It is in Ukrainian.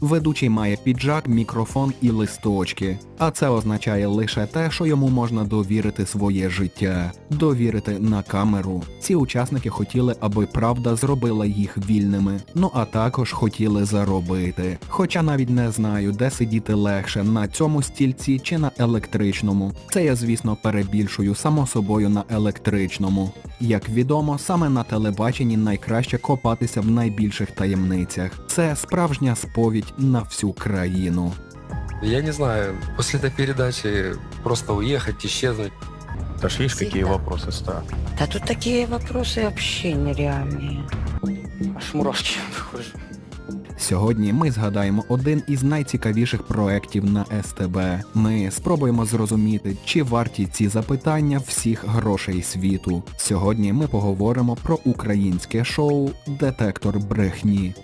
Ведучий має піджак, мікрофон і листочки. А це означає лише те, що йому можна довірити своє життя, довірити на камеру. Ці учасники хотіли, аби правда зробила їх вільними. Ну а також хотіли заробити. Хоча навіть не знаю, де сидіти легше на цьому стільці чи на електричному. Це я, звісно, перебільшую само собою на електричному. Як відомо, саме на телебаченні найкраще копатися в найбільших таємницях. Це справжня сповідь на всю країну. Я не знаю, после этой передачи просто уехать, исчезнуть. Да ж видишь, какие Всегда. вопросы ставят. Да тут такие вопросы вообще нереальные. Аж мурашки выхожу. Сьогодні ми згадаємо один із найцікавіших проєктів на СТБ. Ми спробуємо зрозуміти, чи варті ці запитання всіх грошей світу. Сьогодні ми поговоримо про українське шоу Детектор брехні.